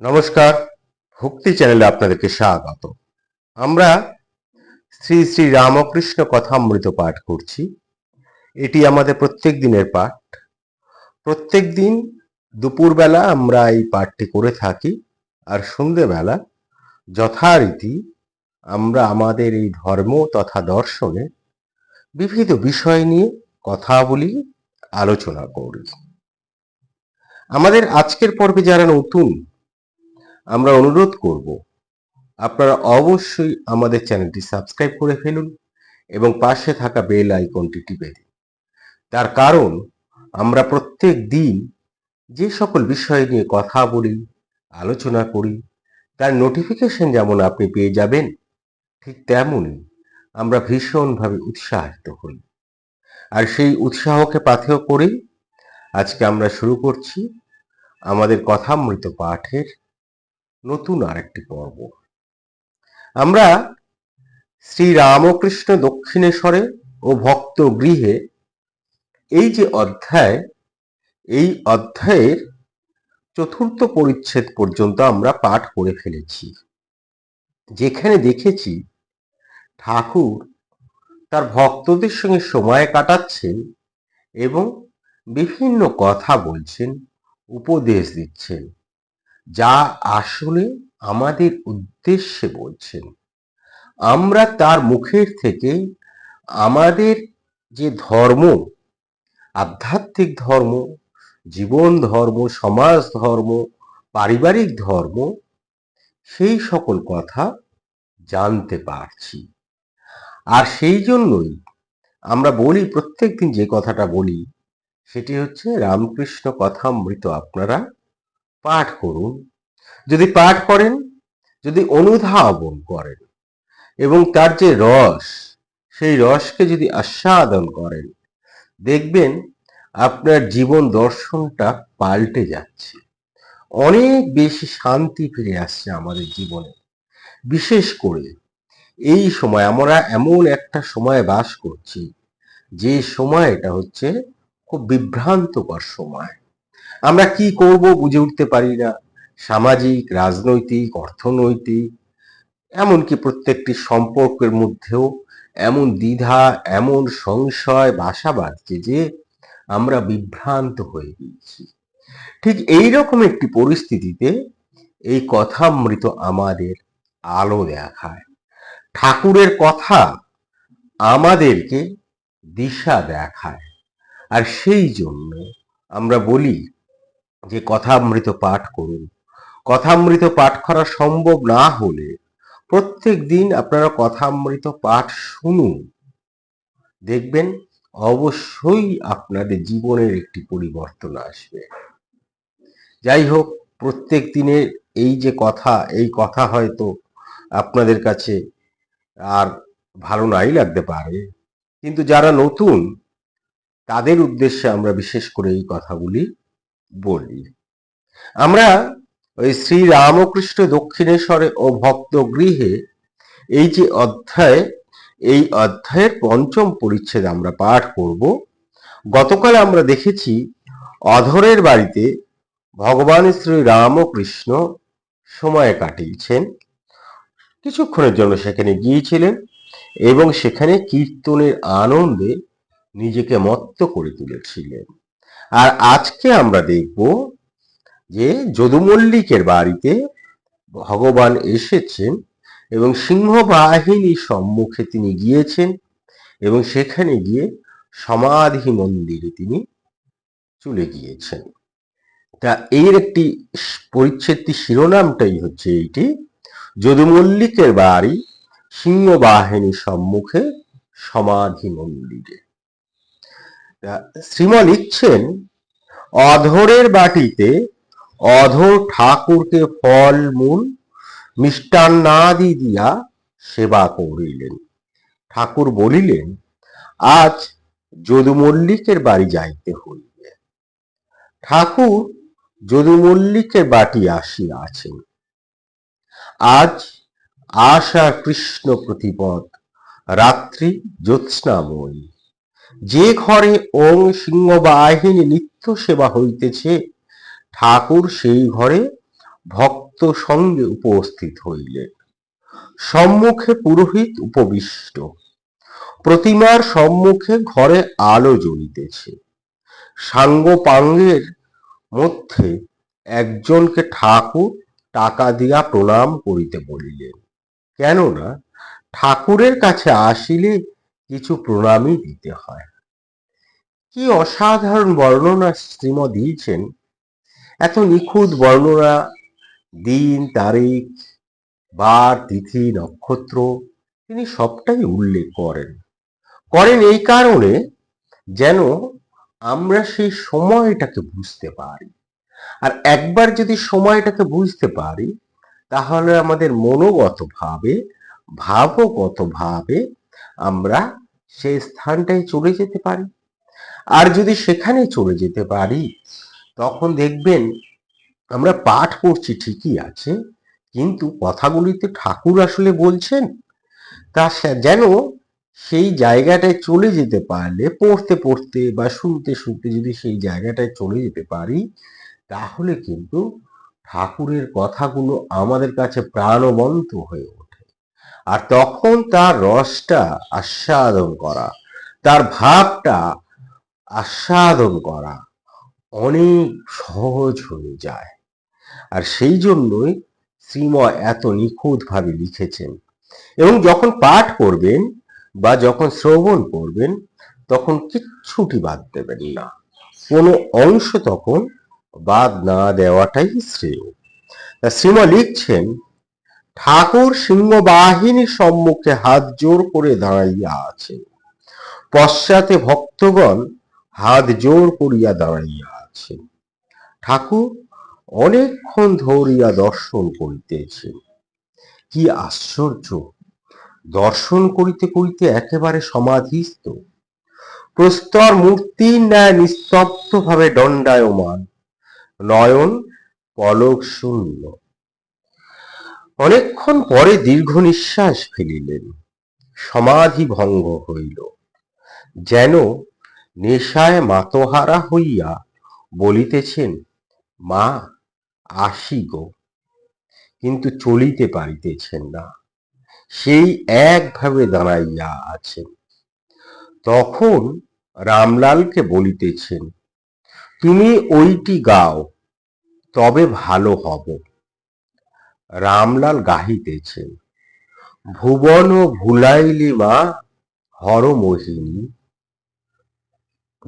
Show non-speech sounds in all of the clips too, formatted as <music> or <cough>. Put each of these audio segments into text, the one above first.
নমস্কার, ভক্তি চ্যানেলে আপনাদেরকে স্বাগত। আমরা শ্রী শ্রী রামকৃষ্ণ কথামৃত পাঠ করছি। এটি আমাদের প্রত্যেক দিনের পাঠ। প্রত্যেক দিন দুপুরবেলা আমরা এই পাঠটি করে থাকি আর সন্ধেবেলা যথারীতি আমরা আমাদের এই ধর্ম তথা দর্শনে বিবিধ বিষয় নিয়ে কথা বলি আলোচনা করি। আমাদের আজকের পর্বে যারা নতুন আমরা অনুরোধ করব, আপনারা অবশ্যই আমাদের চ্যানেলটি সাবস্ক্রাইব করে ফেলুন এবং পাশে থাকা বেল আইকনটি টিপে দিন। তার কারণ, আমরা প্রত্যেক দিন যে সকল বিষয় নিয়ে কথা বলি, আলোচনা করি, তার নোটিফিকেশন যেমন আপনি পেয়ে যাবেন, ঠিক তেমনই আমরা ভীষণভাবে উৎসাহিত হই। আর সেই উৎসাহকে পাথেয় করেই আজকে আমরা শুরু করছি আমাদের কথামৃত পাঠের নতুন আরেকটি পর্ব। আমরা শ্রী রামকৃষ্ণ দক্ষিণেশ্বরে ও ভক্ত গৃহে এই যে অধ্যায়, এই অধ্যায়ের চতুর্থ পরিচ্ছেদ পর্যন্ত আমরা পাঠ করে ফেলেছি। যেখানে দেখেছি ঠাকুর তার ভক্তদের সঙ্গে সময় কাটাচ্ছেন এবং বিভিন্ন কথা বলছেন, উপদেশ দিচ্ছেন। যা আসলে আমাদের উদ্দেশ্যে বলছেন। আমরা তার মুখের থেকে আমাদের যে ধর্ম, আধ্যাত্মিক ধর্ম, জীবন ধর্ম, সমাজ ধর্ম, পারিবারিক ধর্ম, সেই সকল কথা জানতে পারছি। আর সেই জন্যই আমরা বলি প্রত্যেক দিন যে কথাটা বলি, সেটি হচ্ছে, রামকৃষ্ণ কথামৃত আপনারা পাঠ করুন। যদি পাঠ করেন, যদি অনুধাবন করেন এবং তার যে রস, সেই রসকে যদি আস্বাদন করেন, দেখবেন আপনার জীবন দর্শনটা পাল্টে যাচ্ছে। অনেক বেশি শান্তি ফিরে আসছে আমাদের জীবনে। বিশেষ করে এই সময় আমরা এমন একটা সময় বাস করছি, যে সময়টা হচ্ছে খুব বিভ্রান্তকর সময়। আমরা কি করব বুঝে উঠতে পারি না। সামাজিক, রাজনৈতিক, অর্থনৈতিক, এমনকি প্রত্যেকটি সম্পর্কের মধ্যেও এমন দ্বিধা, এমন সংশয় বাসা বাঁধছে যে আমরা বিভ্রান্ত হয়ে গিয়েছি। ঠিক এই রকম একটি পরিস্থিতিতে এই কথামৃত আমাদের আলো দেখায়। ঠাকুরের কথা আমাদেরকে দিশা দেখায়। আর সেই জন্য আমরা বলি যে কথামৃত পাঠ করুন। কথামৃত পাঠ করা সম্ভব না হলে প্রত্যেক দিন আপনারা কথামৃত পাঠ শুনুন। দেখবেন অবশ্যই আপনাদের জীবনের একটি পরিবর্তন আসবে। যাই হোক, প্রত্যেক দিনের এই যে কথা, এই কথা হয়তো আপনাদের কাছে আর ভালো নাই লাগতে পারে। কিন্তু যারা নতুন, তাদের উদ্দেশ্যে আমরা বিশেষ করে এই কথাগুলি বলি। আমরা ওই শ্রী রামকৃষ্ণ দক্ষিণেশ্বরে ও ভক্ত গৃহে এই যে অধ্যায়, এই অধ্যায়ের পঞ্চম পরিচ্ছেদ আমরা পাঠ করব। গতকাল আমরা দেখেছি অধরের বাড়িতে ভগবান শ্রী রামকৃষ্ণ সময় কাটিয়েছেন। কিছুক্ষণের জন্য সেখানে গিয়েছিলেন এবং সেখানে কীর্তনের আনন্দে নিজেকে মত্ত করে তুলেছিলেন। আর আজকে আমরা দেখব যে যদুমল্লিকের বাড়িতে ভগবান এসেছেন এবং সিংহ সিংহবাহিনীর সম্মুখে তিনি গিয়েছেন এবং সেখানে গিয়ে সমাধি মন্দিরে তিনি চলে গিয়েছেন। তা এর একটি পরিচ্ছেদটি শিরোনামটাই হচ্ছে এইটি, যদুমল্লিকের বাড়ি সিংহ সিংহবাহিনীর সম্মুখে সমাধি মন্দিরে। শ্রীমা লিখছেন, অধরের বাটিতে অধর ঠাকুরকে ফল, মূল, মিষ্টান্নাদি দিয়া সেবা করিলেন। ঠাকুর বলিলেন, আজ যদুমল্লিকের বাড়ি যাইতে হইবে। ঠাকুর যদুমল্লিকের বাটি আসিয়াছেন। আজ আশা কৃষ্ণ প্রতিপদ, রাত্রি জ্যোৎস্নাময়ী। যে ঘরে ওং সিংহবাহিনী নিত্য সেবা হইতেছে, ঠাকুর সেই ঘরে ভক্ত সঙ্গে উপস্থিত হইলেন সম্মুখে পুরোহিত উপবিষ্ট। প্রতিমার সম্মুখে ঘরে আলো জ্বলিতেছে। সাঙ্গ পাঙ্গের মধ্যে একজনকে ঠাকুর টাকা দিয়া প্রণাম করিতে বলিলেন, কেননা ঠাকুরের কাছে আসিলে কিছু প্রণামই দিতে হয়। কি অসাধারণ বর্ণনা শ্রীম দিয়েছেন। এত নিখুঁত বর্ণনা, দিন, তারিখ, বার, তিথি, নক্ষত্র, তিনি সবটাই উল্লেখ করেন। করেন এই কারণে যেন আমরা সেই সময়টাকে বুঝতে পারি। আর একবার যদি সময়টাকে বুঝতে পারি, তাহলে আমাদের মনোগতভাবে, ভাবগতভাবে আমরা সেই স্থানটায় চলে যেতে পারি। আর যদি সেখানে চলে যেতে পারি, তখন দেখবেন আমরা পাঠ করছি ঠিকই আছে, কিন্তু কথাগুলিতে ঠাকুর আসলে বলছেন, তা যেন সেই জায়গাটায় চলে যেতে পারলে, পড়তে পড়তে বা শুনতে শুনতে যদি সেই জায়গাটায় চলে যেতে পারি, তাহলে কিন্তু ঠাকুরের কথাগুলো আমাদের কাছে প্রাণবন্ত হয়ে আর তখন তার রসটা আস্বাদন করা, তার ভাবটা আস্বাদন করা অনেক সহজ হয়ে যায়। আর সেই জন্যই শ্রীময় এত নিখুঁতভাবে লিখেছেন। এবং যখন পাঠ করবেন বা যখন শ্রবণ করবেন, তখন কিচ্ছুটি বাদ দেবেন না। কোনো অংশ তখন বাদ না দেওয়াটাই শ্রেয়। তা শ্রীমা লিখছেন ঠাকুর সিংহ সিংহবাহিনীর সম্মুখে হাত জোর করে দাঁড়াইয়া আছেন পশ্চাতে ভক্তগণ হাত জোর করিয়া দাঁড়াইয়া আছেন ঠাকুর অনেকক্ষণ ধরিয়া দর্শন করিতেছেন কি আশ্চর্য! দর্শন করিতে করিতে একেবারে সমাধিস্থ। প্রস্তর মূর্তির ন্যায় নিস্তব্ধ ভাবে দণ্ডায়মান। নয়ন পলক শূন্য অনেকক্ষণ পরে দীর্ঘ নিঃশ্বাস ফেলিলেন। সমাধি ভঙ্গ হইল। যেন নেশায় মাতহারা হইয়া বলিতেছেন, মা, আসি গো। কিন্তু চলিতে পারিতেছেন না। সেই একভাবে দাঁড়াইয়া আছেন। তখন রামলালকে বলিতেছেন, তুমি ওইটি গাও, তবে ভালো হব। রামলাল গাহিতেছেন ভুবন ভুলাইলি মা হরমোহিনী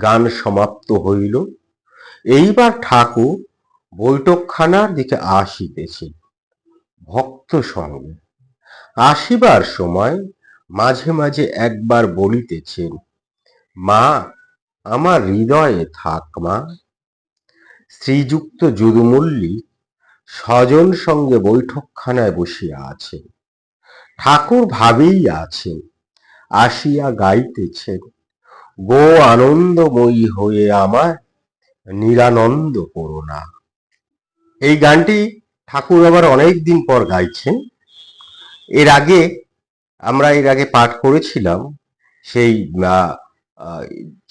গান সমাপ্ত হইল। এইবার ঠাকুর বৈঠকখানার দিকে আসিতেছেন ভক্ত সঙ্গে। আসিবার সময় মাঝে মাঝে একবার বলিতেছেন, মা, আমার হৃদয়ে থাক মা। শ্রীযুক্ত যদুমল্লিক স্বজন সঙ্গে বৈঠকখানায় বসিয়া আছেন ঠাকুর ভাবেই আছেন, আসিয়া গাইতেছেন, গো আনন্দময়ী হয়ে আমার নিরানন্দ করোনা এই গানটি ঠাকুর আবার অনেক দিন পর গাইছেন। এর আগে আমরা এর আগে পাঠ করেছিলাম, সেই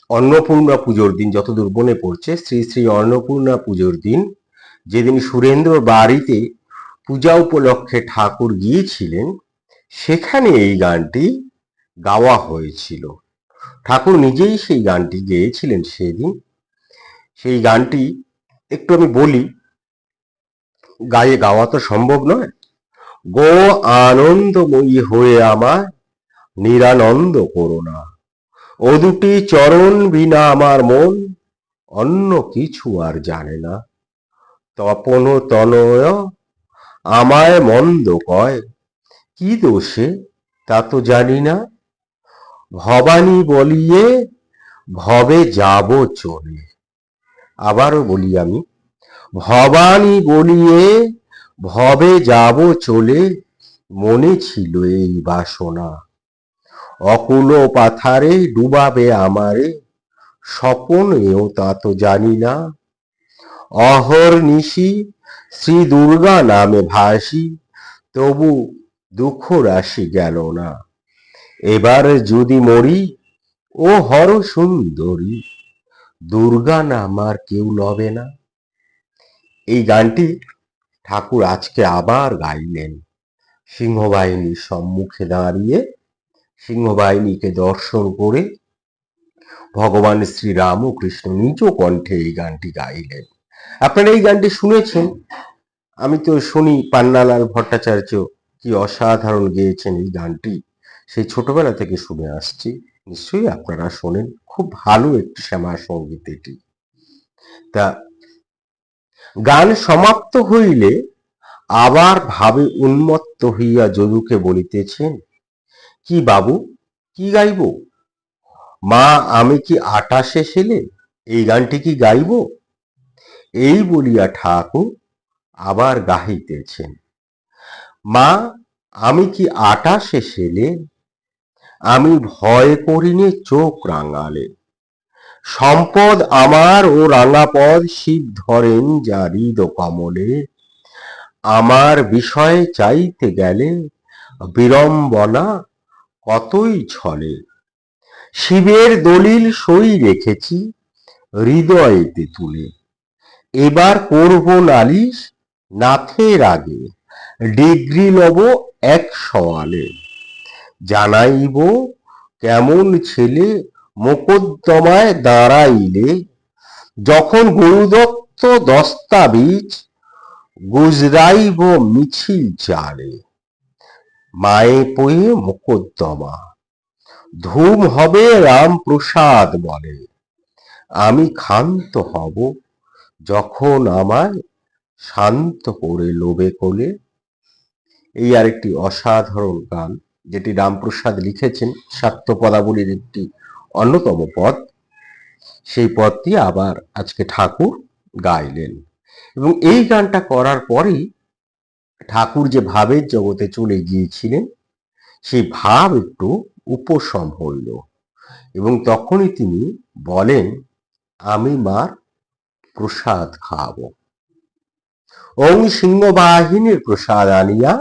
অন্নপূর্ণা পুজোর দিন, যতদূর মনে পড়ছে, শ্রী শ্রী অন্নপূর্ণা পুজোর দিন। যেদিন সুরেন্দ্র বাড়িতে পূজা উপলক্ষে ঠাকুর গিয়েছিলেন, সেখানে এই গানটি গাওয়া হয়েছিল। ঠাকুর নিজেই সেই গানটি গেয়েছিলেন সেদিন। সেই গানটি একটু আমি বলি, গায়ে গাওয়া তো সম্ভব নয়। গো আনন্দময়ী হয়ে আমার নিরানন্দ করোনা ও দুটি চরণ বিনা আমার মন, অন্য কিছু আর জানে না। তপন তনয় আমায় মন্দ কয়। কি দোষে, তা তো জানি না। ভবানী বলিয়ে, ভবে যাব চলে। আবারও বলি আমি, ভবানী বলিয়ে, ভবে যাব চলে, মনে ছিল এই বাসনা। অকুল পাথারে ডুবাবে আমারে, স্বপনেও তা তো জানি না। অহর নিশি, শ্রী দুর্গা নামে ভাসি, তবু দুঃখ রাশি গেল না। এবার যদি মরি, ও হর সুন্দরী, দুর্গা নাম আর কেউ লবে না। এই গানটি ঠাকুর আজকে আবার গাইলেন। সিংহবাহিনীর সম্মুখে দাঁড়িয়ে সিংহবাহিনীকে দর্শন করে ভগবান শ্রী রামকৃষ্ণ নিজ কণ্ঠে এই গানটি গাইলেন। আপনারা এই গানটি শুনেছেন? আমি তো শুনি পান্নালাল ভট্টাচার্য কি অসাধারণ গেয়েছেন এই গানটি। সেই ছোটবেলা থেকে শুনে আসছি। নিশ্চয়ই আপনারা শোনেন। খুব ভালো একটি শ্যামা সংগীত এটি। তা গান সমাপ্ত হইলে আবার ভাবে উন্মত্ত হইয়া যদুকে বলিতেছেন, কি বাবু, কি গাইব? মা, আমি কি আটাশে ছেলে এই গানটি কি গাইব? এই বলিয়া ঠাকুর আবার গাহিতেছেন। মা, আমি কি আটাশে ছেলে আমি ভয় করিনে চোখ রাঙালে সম্পদ আমার ও রাঙাপদ শিব ধরেন যা হৃদ কমলে। আমার বিষয়ে চাইতে গেলে বিড়ম্বনা কতই ছলে। শিবের দলিল সই রেখেছি হৃদয়েতে তুলে এবার করব নালিশ নাথের আগে। ডিগ্রি লব এক সওয়ালে। জানাইব কেমন ছেলে মোকদ্দমায় দাঁড়াইলে। যখন গুরুদত্ত দস্তাবিজ গুজরাইব মিছিল চালে। মায়ে পয়ে মোকদ্দমা। ধুম হবে রামপ্রসাদ বলে। আমি ক্ষান্ত হব। যখন আমায় শান্ত করে লোবে কোলে, এই আরেকটি অসাধারণ গান যেটি রামপ্রসাদ লিখেছেন সাত্য পদাবলীর একটি অন্যতম পদ, সেই পদটি আবার আজকে ঠাকুর গাইলেন। এবং এই গানটা করার পরেই ঠাকুর যে ভাবের জগতে চলে গিয়েছিলেন, সেই ভাব একটু উপশম হইল এবং তখনই তিনি বলেন, আমি মার প্রসাদ খাওয়াবো। ওং সিংহবাহিনীর প্রসাদ আনিয়া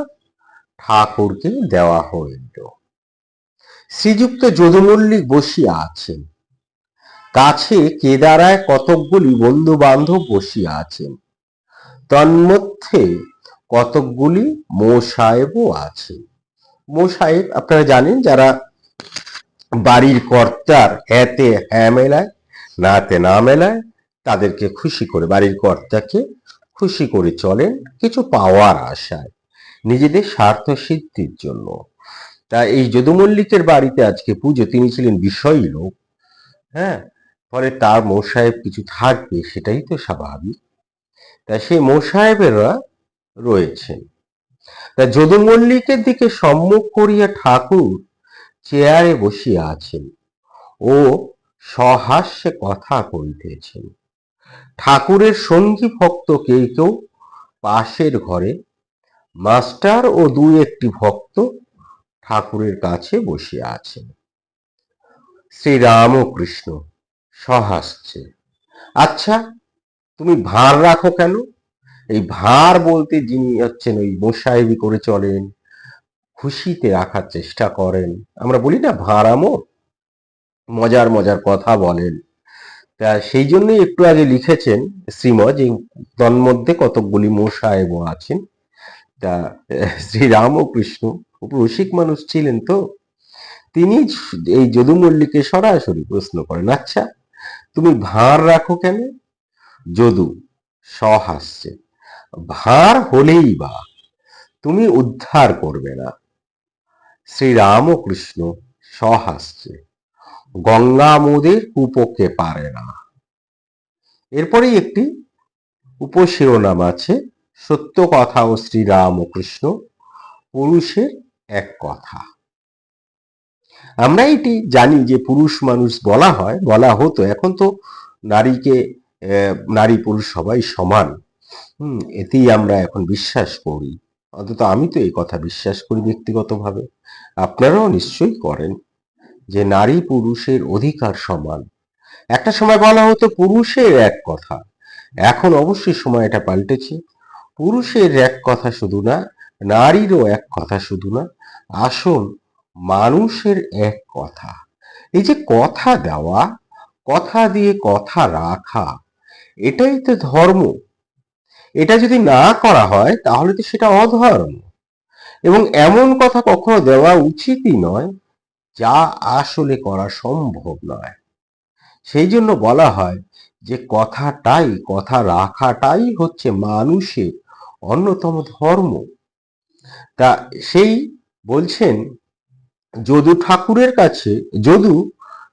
ঠাকুরকে দেওয়া হইল। শ্রীযুক্ত যদুমল্লিক বসিয়া আছেন। কাছে কেদারায় কতকগুলি বন্ধু বান্ধব বসিয়া আছেন। তন্মধ্যে কতকগুলি মোসাহেবও আছে মোসাহেব আপনারা জানেন যারা বাড়ির কর্তার এতে হ্যাঁ মেলায় নাতে না মেলায় তাদেরকে খুশি করে, বাড়ির কর্তাকে খুশি করে চলেন কিছু পাওয়ার আশায়, নিজেদের স্বার্থ সিদ্ধির জন্য। তা এই যদুমল্লিকের বাড়িতে আজকে পুজো, তিনি ছিলেন বিষয়ী লোক হ্যাঁ? ফলে তার মোসাহেব কিছু থাকবে, সেটাই তো স্বাভাবিক। তা সেই মোসাহেবেরা রয়েছেন। তা যদুমল্লিকের দিকে সম্মুখ করিয়া ঠাকুর চেয়ারে বসিয়া আছেন ও সহাস্যে কথা কইতেছেন ঠাকুরের সঙ্গী ভক্ত কেউ কেউ পাশের ঘরে। মাস্টার ও দুই একটি ভক্ত ঠাকুরের কাছে বসিয়া আছেন। শ্রীরামকৃষ্ণ সহাসছে। আচ্ছা তুমি ভার রাখো কেন? এই ভার বলতে যিনি হচ্ছেন ওই মোসাহেবি করে চলেন, খুশিতে রাখার চেষ্টা করেন। আমরা বলি না ভাঁড়ামো মজার মজার কথা বলেন। তা সেই জন্যই একটু আগে লিখেছেন শ্রীম যে তন্মধ্যে কতকগুলি মোসাহেব আছেন। তা, <laughs> শ্রী রামকৃষ্ণ খুব রসিক মানুষ ছিলেন তো। তিনি এই যদু মল্লিকে সরাসরি প্রশ্ন করেন আচ্ছা তুমি ভাঁড় রাখো কেন? যদু, সহাস্যে। ভাঁড় হলেই বা, তুমি উদ্ধার করবে না। শ্রীরাম ও কৃষ্ণ, সহাস্যে। গঙ্গা মোদের কুপকে পারে না। এরপরেই একটি উপশিরোনাম আছে, সত্য কথা ও শ্রীরামকৃষ্ণ পুরুষের এক কথা। আমরা এটি জানি যে পুরুষ মানুষ বলা হয়, বলা হতো, এখন তো নারীকে নারী পুরুষ সবাই সমান। হুম, এতেই আমরা এখন বিশ্বাস করি। অন্তত আমি তো এই কথা বিশ্বাস করি ব্যক্তিগতভাবে। আপনারাও নিশ্চয়ই করেন। যে নারী পুরুষের অধিকার সমান। একটা সময় বলা হতো পুরুষের এক কথা। এখন অবশ্যই সময় এটা পাল্টেছে। পুরুষের এক কথা শুধু না, নারীরও এক কথা শুধু না, আসল মানুষের এক কথা। এই যে কথা দেওয়া, কথা দিয়ে কথা রাখা, এটাই তো ধর্ম। এটা যদি না করা হয়, তাহলে তো সেটা অধর্ম। এবং এমন কথা কখনো দেওয়া উচিতই নয় যা আসলে করা সম্ভব নয়। সেই জন্য বলা হয় যে কথাটাই, কথা রাখাটাই হচ্ছে মানুষের অন্যতম ধর্ম। তা সেই বলছেন, যদু ঠাকুরের কাছে, যদু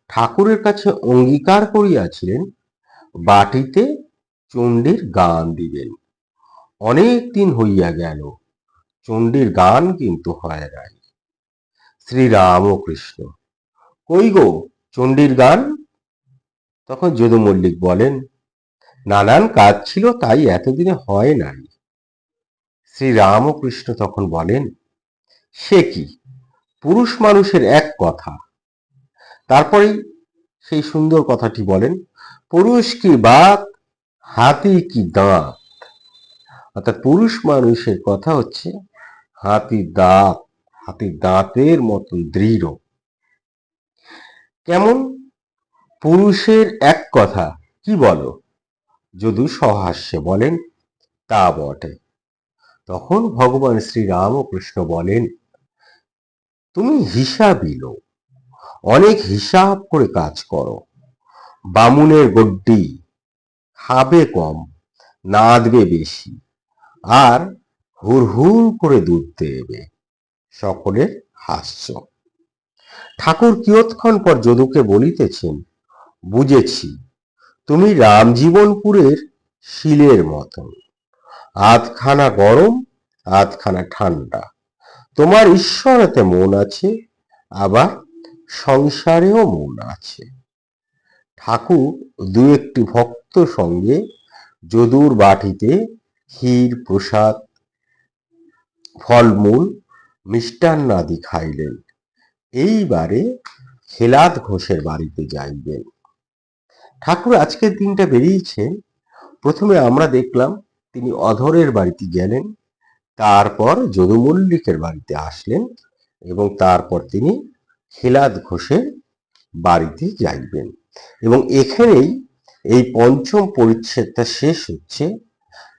ঠাকুরের কাছে অঙ্গীকার করিয়াছিলেন, বাটিতে চণ্ডীর গান দিবেন। অনেক দিন হইয়া গেল, চণ্ডীর গান কিন্তু হয় নাই। শ্রীরাম ও কৃষ্ণ কই গো, চণ্ডীর গান? তখন যদু মল্লিক বলেন, নানান কাজ ছিল, তাই এতদিনে হয় নাই। শ্রী রামকৃষ্ণ তখন বলেন, সে কি? পুরুষ মানুষের এক কথা। তারপরেই সেই সুন্দর কথাটি বলেন, পুরুষ কি বাত হাতি কি দাঁত? অর্থাৎ পুরুষ মানুষের কথা হচ্ছে হাতি দাঁত। হাতির দাঁতের মতন দৃঢ়। কেমন? পুরুষের এক কথা, কি বলো? যদু সহাস্যে বলেন, তা বটে। তখন ভগবান শ্রী রামকৃষ্ণ বলেন, তুমি হিসাবই লোক, অনেক হিসাব করে কাজ করো। বামুনের গড্ডি খাবে কম, নাদবে বেশি, আর হুর হুর করে দুধ দেবে। সকলের হাস্য। ঠাকুর কিয়ৎক্ষণ পর যদুকে বলিতেছেন, বুঝেছি, তুমি রামজীবনপুরের শিলের মতন। আধখানা গরম, আধখানা ঠান্ডা। তোমার ঈশ্বরেতে মন আছে, আবার সংসারেও মন আছে। ঠাকুর দু একটি ভক্ত সঙ্গে যদুর বাটিতে ক্ষীর প্রসাদ, ফলমূল মিষ্টান্নাদি খাইলেন। এইবারে খেলাদ ঘোষের বাড়িতে যাইবেন। ঠাকুর আজকের দিনটা বেরিয়েছেন। প্রথমে আমরা দেখলাম তিনি অধরের বাড়িতে গেলেন, তারপর যদু মল্লিকের বাড়িতে আসলেন এবং তারপর তিনি খেলাদ ঘোষের বাড়িতে যাইবেন। এবং এখানেই এই পঞ্চম পরিচ্ছেদটা শেষ হচ্ছে।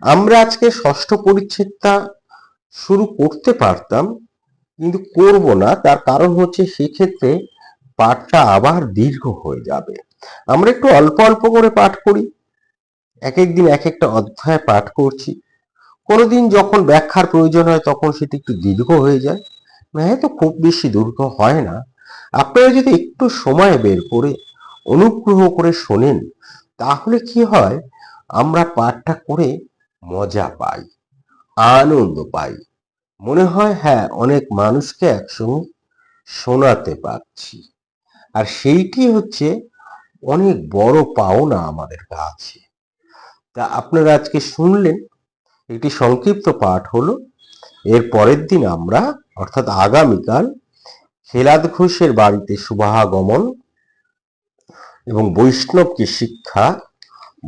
আমরা আজকে ষষ্ঠ পরিচ্ছেদটা শুরু করতে পারতাম কিন্তু করব না, তার কারণ হচ্ছে সেক্ষেত্রে পাঠটা আবার দীর্ঘ হয়ে যাবে। আমরা একটু অল্প অল্প করে পাঠ করি। এক এক দিন এক একটা অধ্যায় পাঠ করছি। কোনোদিন যখন ব্যাখ্যার প্রয়োজন হয় তখন সেটি একটু দীর্ঘ হয়ে যায়। তো খুব বেশি দীর্ঘ হয় না। আপনারা যদি একটু সময় বের করে, অনুগ্রহ করে শোনেন, তাহলে কি হয়? আমরা পাঠটা করে মজা পাই, আনন্দ পাই। মনে হয় হ্যাঁ অনেক মানুষকে একসঙ্গে শোনাতে পারছি। আর সেইটি হচ্ছে অনেক বড় পাওনা আমাদের কাছে। তা আপনারা আজকে শুনলেন, একটি সংক্ষিপ্ত পাঠ হলো, এর পরের দিন আমরা, অর্থাৎ আগামীকাল, খেলাদ ঘোষের বাড়িতে শুভাগমন এবং বৈষ্ণবকে শিক্ষা,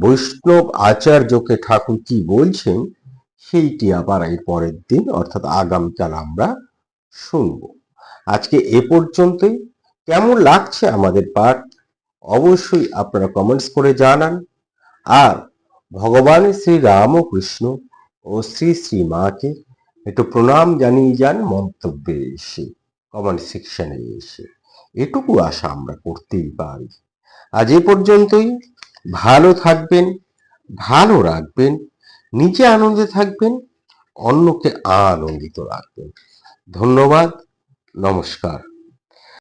বৈষ্ণব আচার্যকে ঠাকুর কি বলছেন সেইটি আবার এই পরের দিন, অর্থাৎ আগামীকাল আমরা শুনব। আজকে এ পর্যন্তই। কেমন লাগছে আমাদের পাঠ? অবশ্যই আপনারা কমেন্টস করে জানান। আর ভগবান শ্রী রামকৃষ্ণ ও শ্রী শ্রী মাকে একটু প্রণাম জানিয়ে যান মন্তব্যে এসে কমেন্ট সেকশনে এসে। এটুকু আশা আমরা করতেই পারি। আজ এ পর্যন্তই। ভালো থাকবেন, ভালো রাখবেন। নিজে আনন্দে থাকবেন অন্যকে আনন্দিত রাখবেন। ধন্যবাদ নমস্কার।